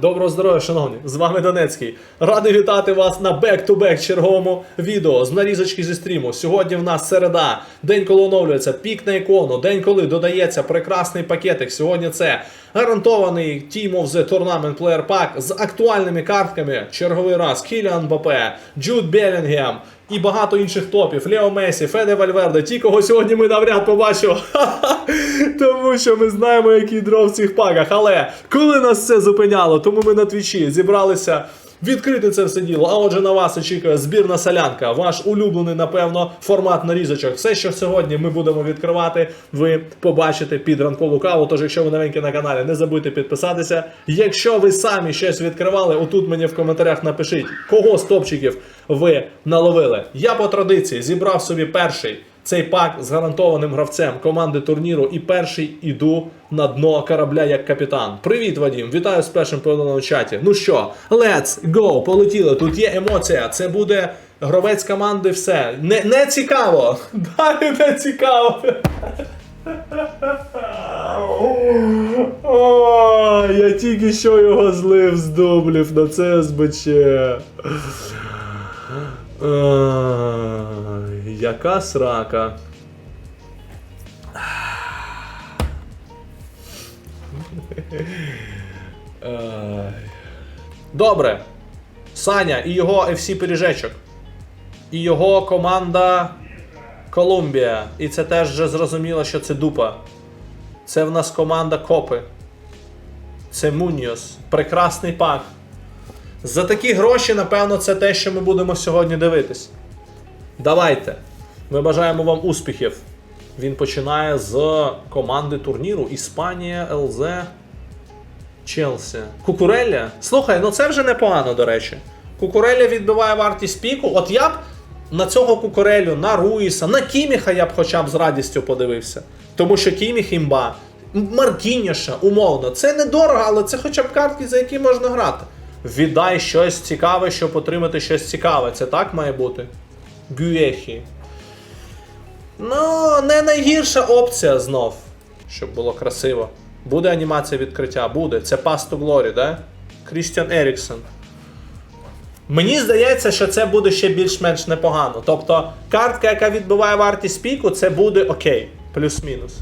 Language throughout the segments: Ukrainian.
Доброго здоров'я, шановні! З вами Донецький. Радий вітати вас на бек-ту-бек черговому відео з нарізочки зі стріму. Сьогодні в нас середа, день, коли оновлюється пік на ікону, день, коли додається прекрасний пакетик. Сьогодні це гарантований Team of the Tournament Player Pack з актуальними картками. Черговий раз Кіліан Мбаппе, Джуд Белінгем і багато інших топів. Лео Месі, Феде Вальверде. Ті, кого сьогодні ми навряд побачимо. Тому що ми знаємо, який дров в цих паках. Але коли нас це зупиняло, тому ми на твічі зібралися. Відкрити це все діло. А отже, на вас очікує збірна солянка, ваш улюблений, напевно, формат нарізочок. Все, що сьогодні ми будемо відкривати, ви побачите під ранкову каву. Тож, якщо ви новенькі на каналі, не забудьте підписатися. Якщо ви самі щось відкривали, отут мені в коментарях напишіть, кого з топчиків ви наловили. Я по традиції зібрав собі перший. Цей пак з гарантованим гравцем команди турніру і перший іду на дно корабля як капітан. Привіт, Вадім! Вітаю з першим повідомленням чаті. Ну що, let's go! Полетіли. Тут є емоція. Це буде гравець команди. Все. Не, не цікаво. Далі не цікаво. О, я тільки що його злив з дублів на це СБЧ. Ай, яка срака. Добре. Саня і його FC Пиріжечок. І його команда Колумбія. І це теж вже зрозуміло, що це дупа. Це в нас команда Копи. Це Муньос. Прекрасний пак. За такі гроші, напевно, це те, що ми будемо сьогодні дивитись. Давайте. Ми бажаємо вам успіхів. Він починає з команди турніру Іспанія, ЛЗ, Челсі. Кукурелля? Слухай, ну це вже непогано, до речі. Кукурелля відбиває вартість піку. От я б на цього Кукурелю, на Руїса, на Кіміха я б хоча б з радістю подивився. Тому що Кіміх імба, Маркініша, умовно. Це недорого, але це хоча б картки, за які можна грати. Віддай щось цікаве, щоб отримати щось цікаве. Це так має бути? Гюєхі. Ну, не найгірша опція знов. Щоб було красиво. Буде анімація відкриття? Буде. Це to Glory, да? Крістіан Еріксон. Мені здається, що це буде ще більш-менш непогано. Тобто, картка, яка відбиває вартість піку, це буде окей. Плюс-мінус.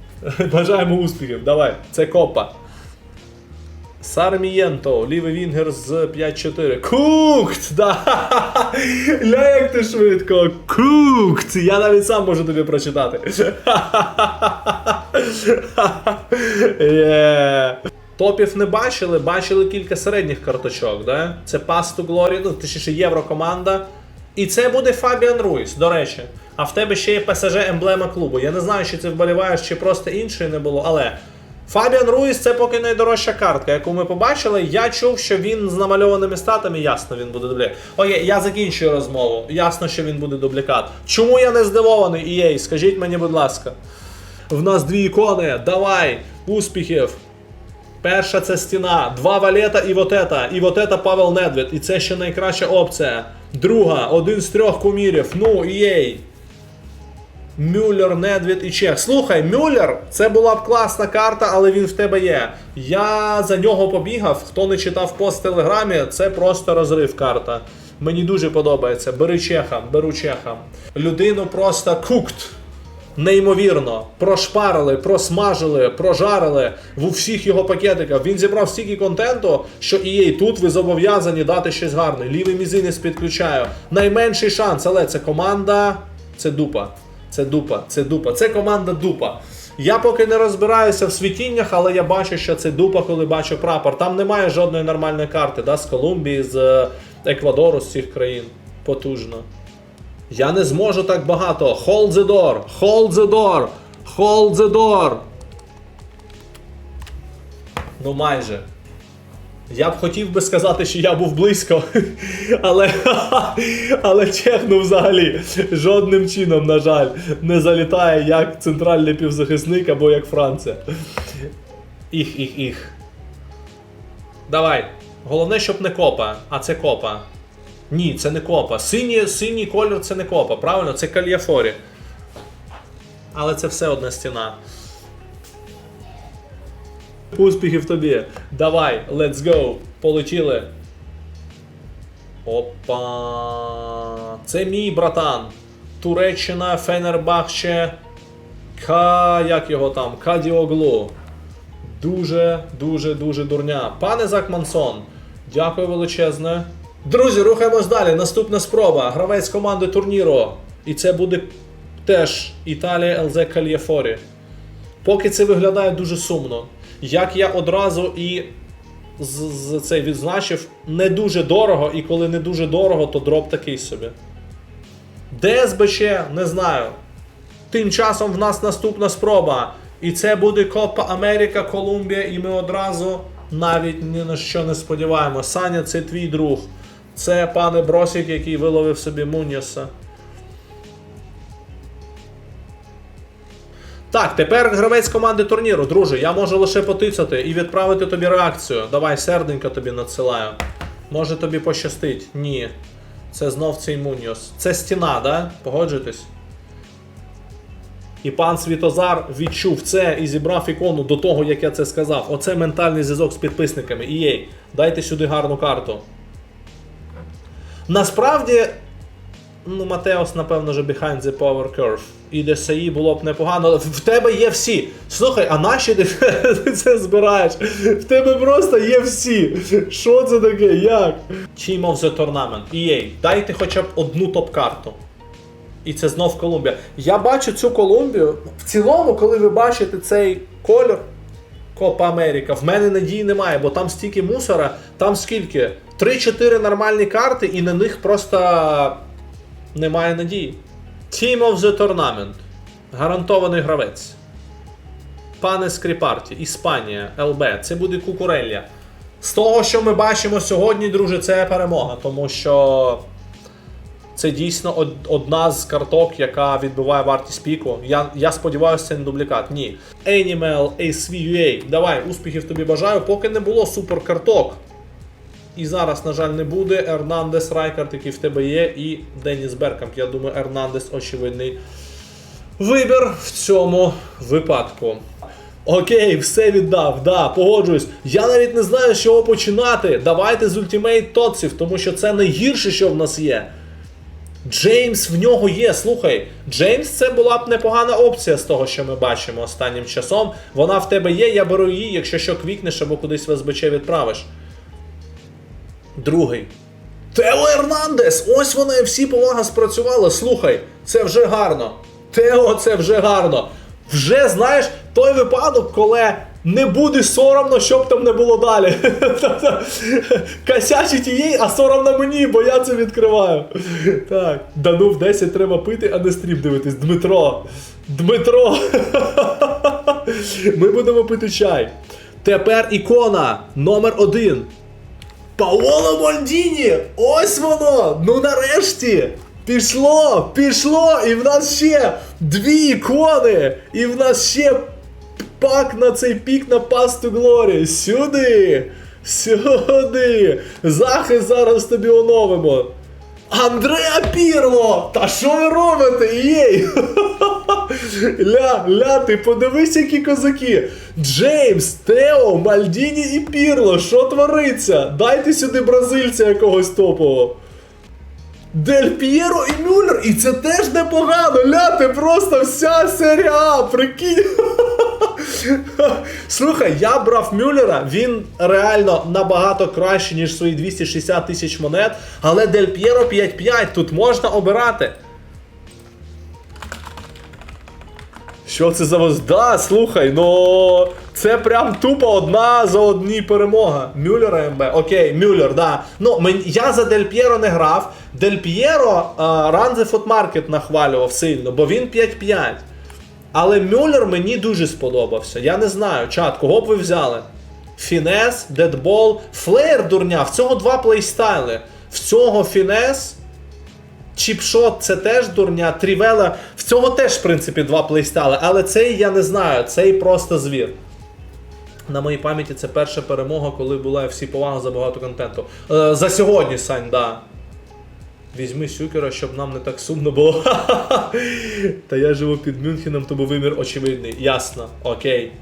Бажаємо успіхів. Давай. Це копа. Сармієнто, лівий вінгер з 5-4. Кукт! Да! Ля, як ти швидко! Кукт! Я навіть сам можу тобі прочитати. Є. Топів не бачили, бачили кілька середніх карточок, да? Це to Glory, ну точніше єврокоманда. І це буде Фабіан Руїс, до речі. А в тебе ще є ПСЖ емблема клубу. Я не знаю, чи ти вболіваєш, чи просто іншої не було, але. Фабіан Руїс це поки найдорожча картка, яку ми побачили. Я чув, що він з намальованими статами, ясно, він буде дублікат. Окей, я закінчую розмову. Ясно, що він буде дублікат. Чому я не здивований, EA? Скажіть мені, будь ласка. В нас дві ікони. Давай, успіхів. Перша це стіна, два валета і вот ета. І вот ета Павел Недвед. І це ще найкраща опція. Друга, один з трьох кумірів. Ну, EA. Мюллер, Недвід і Чех. Слухай, Мюллер це була б класна карта, але він в тебе є. Я за нього побігав. Хто не читав пост в телеграмі, це просто розрив карта. Мені дуже подобається. Бери Чеха, беру Чеха. Людину просто кукт. Неймовірно, прошпарили, просмажили, прожарили в усіх його пакетиках. Він зібрав стільки контенту, що і тут ви зобов'язані дати щось гарне. Лівий мізинець підключаю. Найменший шанс, але це команда. Це дупа. Це дупа, це дупа. Це команда дупа. Я поки не розбираюся в світіннях, але я бачу, що це дупа, коли бачу прапор. Там немає жодної нормальної карти, да, з Колумбії, з е, Еквадору, з цих країн. Потужно. Я не зможу так багато. Hold the door! Hold the door! Hold the door! Ну майже. Я б хотів би сказати, що я був близько, але, але чех, взагалі жодним чином, на жаль, не залітає як центральний півзахисник або як Франція. Їх, їх, їх. Давай. Головне, щоб не копа, а це копа. Ні, це не копа. Синій, синій колір це не копа, правильно? Це кальяфорі. Але це все одна стіна. Успіхів тобі. Давай, let's go. Полетіли. Опа. Це мій братан. Туреччина, Фенербахче. Ка. як його там? Кадіоглу. Дуже, дуже, дуже дурня. Пане Закмансон, дякую величезне. Друзі, рухаємось далі. Наступна спроба. Гравець команди турніру. І це буде теж Італія ЛЗ Кальєфорі. Поки це виглядає дуже сумно. Як я одразу і з, цей відзначив, не дуже дорого, і коли не дуже дорого, то дроп такий собі. ДСБЧ, не знаю. Тим часом в нас наступна спроба. І це буде Копа Америка, Колумбія, і ми одразу навіть ні на що не сподіваємося. Саня, це твій друг. Це пане Бросік, який виловив собі Муньоса. Так, тепер гравець команди турніру. Друже, я можу лише потицяти і відправити тобі реакцію. Давай, серденько тобі надсилаю. Може тобі пощастить? Ні. Це знов цей Муньос. Це стіна, да? Погоджуєтесь? І пан Світозар відчув це і зібрав ікону до того, як я це сказав. Оце ментальний зв'язок з підписниками. Ієй, дайте сюди гарну карту. Насправді, ну, Матеос, напевно, же behind the power curve. І ДСІ було б непогано. В тебе є всі. Слухай, а наші ти це збираєш? В тебе просто є всі. Що це таке? Як? Team of the Tournament. EA, дайте хоча б одну топ-карту. І це знов Колумбія. Я бачу цю Колумбію. В цілому, коли ви бачите цей кольор Копа Америка, в мене надії немає, бо там стільки мусора, там скільки? 3-4 нормальні карти, і на них просто немає надії. Team of the Tournament. Гарантований гравець. Пане Скріпарті, Іспанія, ЛБ. Це буде Кукурелля. З того, що ми бачимо сьогодні, друже, це перемога, тому що це дійсно одна з карток, яка відбиває вартість піку. Я, я сподіваюся, це не дублікат. Ні. Animal, ASVUA. Давай, успіхів тобі бажаю, поки не було супер карток. І зараз, на жаль, не буде. Ернандес Райкард, який в тебе є, і Деніс Беркамп. Я думаю, Ернандес очевидний вибір в цьому випадку. Окей, все віддав, да, погоджуюсь. Я навіть не знаю, з чого починати. Давайте з ультимейт тотсів, тому що це найгірше, що в нас є. Джеймс в нього є. Слухай, Джеймс це була б непогана опція з того, що ми бачимо останнім часом. Вона в тебе є, я беру її, якщо що квікнеш або кудись в СБЧ відправиш. Другий. Тео Ернандес! Ось вона всі повага спрацювала. Слухай, це вже гарно. Тео, це вже гарно. Вже знаєш, той випадок, коли не буде соромно, що б там не було далі. Косячить їй, а соромно мені, бо я це відкриваю. Так, дану в 10 треба пити, а не стрім дивитись. Дмитро. Дмитро. Ми будемо пити чай. Тепер ікона номер один. Паоло Мальдіні! Ось воно! Ну нарешті! Пішло! Пішло! І в нас ще дві ікони! І в нас ще пак на цей пік на пасту Глорі! Сюди! Сюди! Захист зараз тобі оновимо! Андреа Пірло! Та що ви робите? Єй! Ля, ля, ти подивись, які козаки. Джеймс, Тео, Мальдіні і Пірло. Що твориться? Дайте сюди бразильця якогось топового. Дель П'єро і Мюллер, і це теж непогано. Ля, ти просто вся серія прикинь. Слухай, я брав Мюллера, він реально набагато краще, ніж свої 260 тисяч монет, але Дель П'єро 5-5, тут можна обирати. Що це за воз? Да, слухай, ну це прям тупо одна за одні перемога. Мюллер МБ. Окей, Мюллер, да. Ну, я за Дель П'єро не грав. Дель П'єро Foot Market нахвалював сильно, бо він 5-5. Але Мюллер мені дуже сподобався. Я не знаю, чат, кого б ви взяли? Фінес, Дедбол, Флеєр дурня. В цього два плейстайли. В цього Фінес. Чіпшот це теж дурня, Трівела. В цього теж, в принципі, два плейстайли, але цей я не знаю, цей просто звір. На моїй пам'яті це перша перемога, коли була всі повага за багато контенту. Е, за сьогодні, Сань, да. Візьми сюкера, щоб нам не так сумно було. Та я живу під Мюнхеном, тому вимір очевидний. Ясно, окей.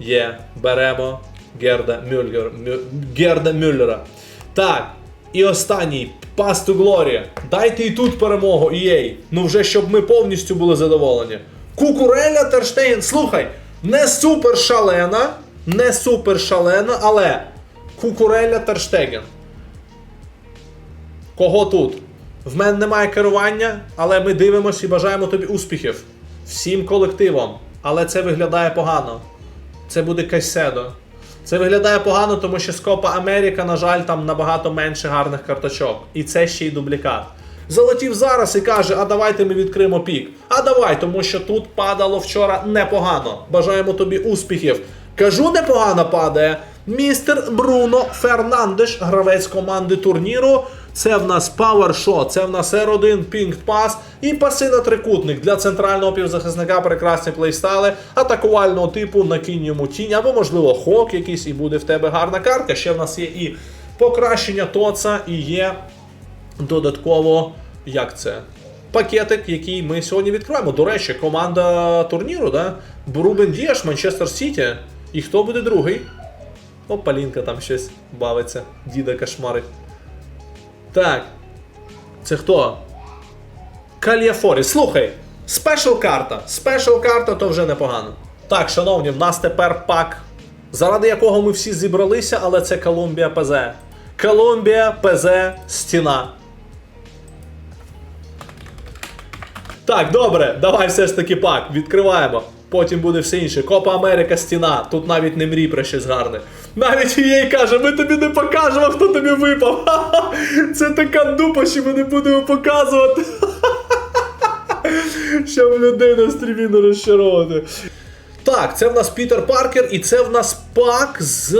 Є, беремо Герда Мюллер, Мю, Герда Мюллера. Так, і останній to Glory. Дайте і тут перемогу, EA. Ну вже щоб ми повністю були задоволені. Кукуреля Терштейн, слухай, не супер шалена, не супер шалена, але Кукуреля Терштеген. Кого тут? В мене немає керування, але ми дивимося і бажаємо тобі успіхів. Всім колективом. Але це виглядає погано. Це буде Кайседо. Це виглядає погано, тому що з Копа Америка, на жаль, там набагато менше гарних карточок. І це ще й дублікат. Залетів зараз і каже: а давайте ми відкриємо пік. А давай, тому що тут падало вчора непогано. Бажаємо тобі успіхів. Кажу, непогано падає. Містер Бруно Фернандеш, гравець команди турніру. Це в нас Power Shot, це в нас R1, Ping Pass і паси на трикутник для центрального півзахисника прекрасні плейстайли атакувального типу накинь йому тінь, або, можливо, хок якийсь, і буде в тебе гарна картка. Ще в нас є і покращення тоца, і є додатково, як це? Пакетик, який ми сьогодні відкриваємо. До речі, команда турніру, да? Рубен Діаш, Манчестер Сіті. І хто буде другий? О, Палінка там щось бавиться, діда кошмарить. Так. Це хто? Кальяфорі. Слухай, спешл карта. Спешл карта то вже непогано. Так, шановні, в нас тепер пак, заради якого ми всі зібралися, але це Колумбія ПЗ. Колумбія ПЗ стіна. Так, добре, давай все ж таки пак. Відкриваємо. Потім буде все інше. Копа Америка стіна. Тут навіть не мрій про щось гарне. Навіть їй каже, ми тобі не покажемо, хто тобі випав. Це така дупа, що ми не будемо показувати. Щоб людей на стрімі не розчаровувати. Так, це в нас Пітер Паркер, і це в нас пак з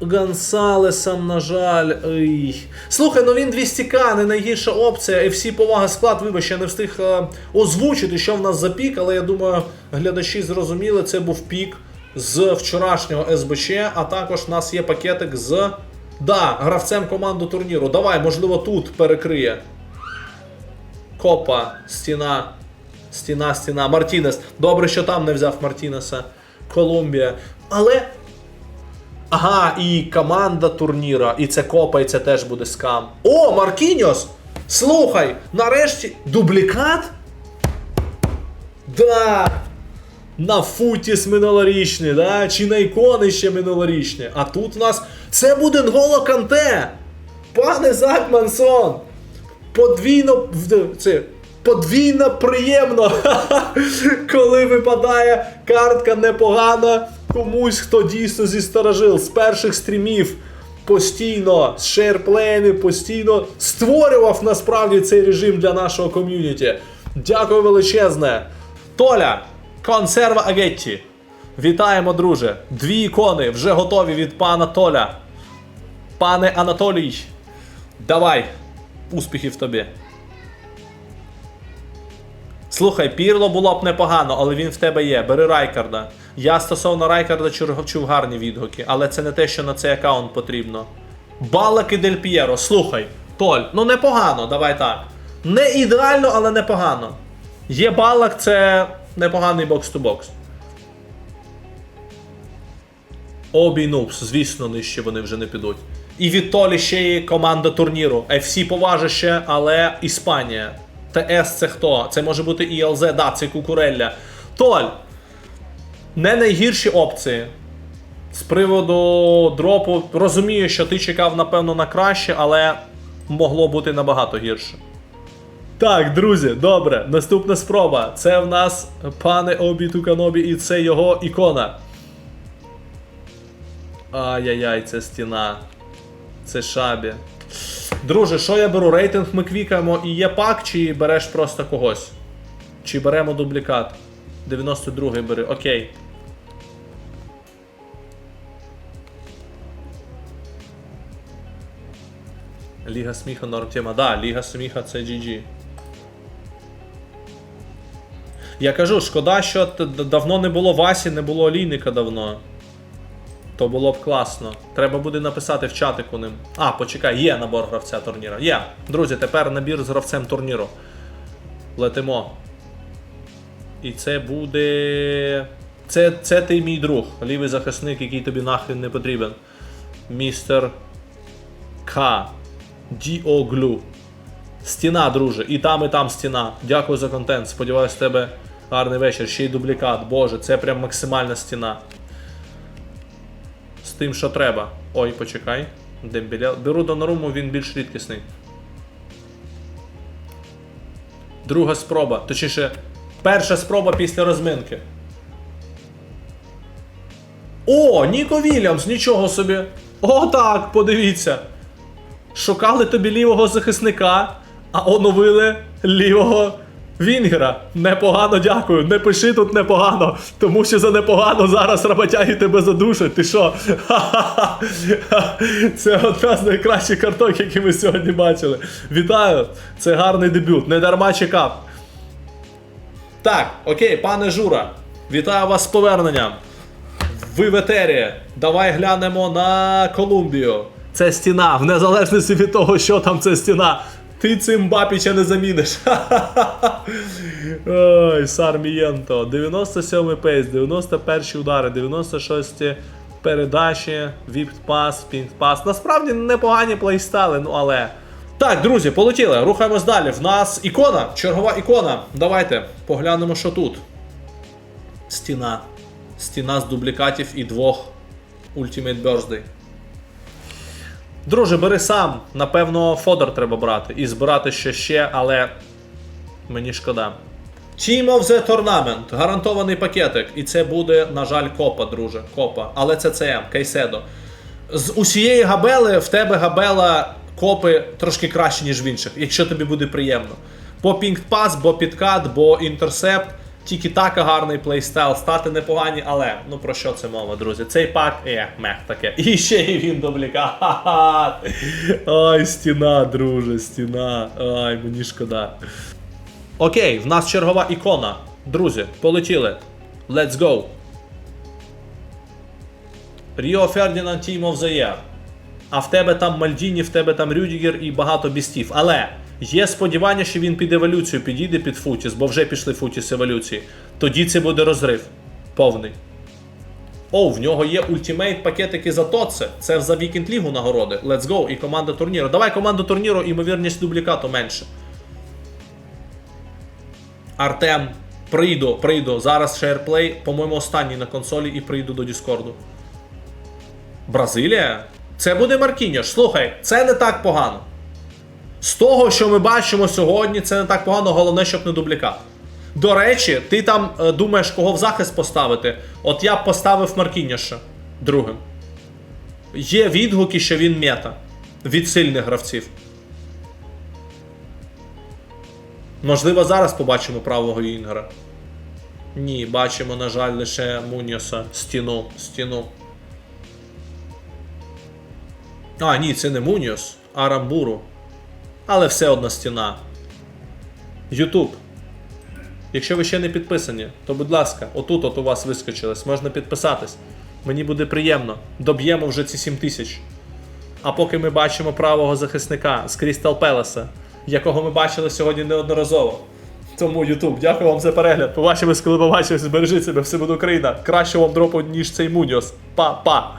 Гонсалесом, на жаль. Ой. Слухай, ну він 200к, не найгірша опція. FC повага склад, вибач, я не встиг е, озвучити, що в нас за пік, але я думаю, глядачі зрозуміли, це був пік з вчорашнього СБЧ, а також в нас є пакетик з. Да, гравцем команду турніру. Давай, можливо, тут перекриє. Копа, стіна. Стіна, стіна. Мартінес. Добре, що там не взяв Мартінеса. Колумбія. Але. Ага, і команда турніра, і це копа, і це теж буде скам. О, Маркіньос! Слухай, нарешті дублікат? Да! На футіс минулорічний, да? Чи на ікони ще минулорічні. А тут у нас. Це буде Нголо Канте! Пане Зак Мансон! Подвійно. Це, подвійно приємно, коли випадає картка непогана комусь, хто дійсно зі старожил з перших стрімів. Постійно з шерплеями, постійно створював насправді цей режим для нашого ком'юніті. Дякую величезне. Толя, консерва Агетті. Вітаємо, друже. Дві ікони вже готові від пана Толя. Пане Анатолій, давай. Успіхів тобі. Слухай, Пірло було б непогано, але він в тебе є. Бери Райкарда. Я стосовно Райкарда чув, гарні відгуки, але це не те, що на цей аккаунт потрібно. Балак і Дель П'єро, слухай, Толь, ну непогано, давай так. Не ідеально, але непогано. Є балак, це непоганий бокс-ту-бокс. Обі Нупс, звісно, нижче вони вже не підуть. І від Толі ще є команда турніру. FC поважище, але Іспанія. ТС це хто? Це може бути ІЛЗ, да, це Кукурелля. Толь. Не найгірші опції. З приводу дропу, розумію, що ти чекав, напевно, на краще, але могло бути набагато гірше. Так, друзі, добре, наступна спроба. Це в нас пане Обі Туканобі, і це його ікона. Ай-яй-яй, це стіна. Це шабі. Друже, що я беру? Рейтинг ми квікаємо і є пак, чи береш просто когось? Чи беремо дублікат? 92-й бери, окей. Ліга сміха норм тема. Да, Ліга сміха це GG. Я кажу, шкода, що давно не було Васі, не було Олійника давно. То було б класно. Треба буде написати в чатику ним. А, почекай, є набор гравця турніра. Є. Друзі, тепер набір з гравцем турніру. Летимо. І це буде. Це, це ти мій друг, лівий захисник, який тобі нахрен не потрібен. Містер К. Діоглю. Стіна, друже. І там, і там стіна. Дякую за контент. Сподіваюсь, тебе гарний вечір. Ще й дублікат. Боже, це прям максимальна стіна. Тим, що треба. Ой, почекай. Дембеля. Беру Доноруму, він більш рідкісний. Друга спроба. Точніше, перша спроба після розминки. О, Ніко Вільямс, нічого собі. О, так, подивіться. Шукали тобі лівого захисника, а оновили лівого Вінгера. Непогано дякую. Не пиши тут непогано, тому що за непогано зараз роботяги тебе задушать. Ти що? Ха-ха-ха. Це одна з найкращих карток, які ми сьогодні бачили. Вітаю! Це гарний дебют. Не дарма чекав. Так, окей, пане Жура, вітаю вас з поверненням. Ви в етері. Давай глянемо на Колумбію. Це стіна, в незалежності від того, що там це стіна. Ти цим Бапіча не заміниш. Ой, Сармієнто. 97 пейс, 91 удари, 96 передачі, віп-пас, пінг-пас. Насправді непогані плейстайли, ну але. Так, друзі, полетіли. Рухаємось далі. В нас ікона, чергова ікона. Давайте поглянемо, що тут. Стіна. Стіна з дублікатів і двох Ultimate Birthday. Друже, бери сам. Напевно, фодер треба брати. І збирати ще ще, але мені шкода. Team of the Tournament. Гарантований пакетик. І це буде, на жаль, копа, друже. Копа. Але це ЦМ, Кейседо. З усієї габели в тебе габела копи трошки краще, ніж в інших, якщо тобі буде приємно. Бо пінг-пас, бо підкат, бо інтерсепт. Тільки така гарний плейстайл, стати непогані, але ну про що це мова, друзі? Цей пак е, мех таке. І ще й він дубліка. Ха-ха. Ай, стіна, друже, стіна. Ай, мені шкода. Окей, в нас чергова ікона. Друзі, полетіли. Let's go. Ріо Фердінанд Team of. А в тебе там Мальдіні, в тебе там Рюдігер і багато бістів. Але є сподівання, що він під еволюцію підійде під Футіс, бо вже пішли Футіс еволюції. Тоді це буде розрив. Повний. О, в нього є ультимейт пакетики за Тоце. Це за Вікінд Лігу нагороди. Let's go. І команда турніру. Давай команду турніру, імовірність дублікату менше. Артем, прийду, прийду. Зараз шерплей, по-моєму, останній на консолі і прийду до Діскорду. Бразилія? Це буде Маркіньош. Слухай, це не так погано. З того, що ми бачимо сьогодні, це не так погано, головне, щоб не дублікат. До речі, ти там е, думаєш, кого в захист поставити. От я б поставив Маркіньоша другим. Є відгуки, що він мета від сильних гравців. Можливо, зараз побачимо правого Інгера. Ні, бачимо, на жаль, лише Муньоса. Стіну. Стіну. А, ні, це не Муньос, а Рамбуру. Але все одна стіна. Ютуб. Якщо ви ще не підписані, то будь ласка, отут от у вас вискочилось, можна підписатись. Мені буде приємно. Доб'ємо вже ці 7 тисяч. А поки ми бачимо правого захисника з Крістал Пелеса, якого ми бачили сьогодні неодноразово. Тому Ютуб, дякую вам за перегляд. Побачимось, коли побачимось. Бережіть себе, все буде Україна. Краще вам дропу, ніж цей Муньос. Па-па!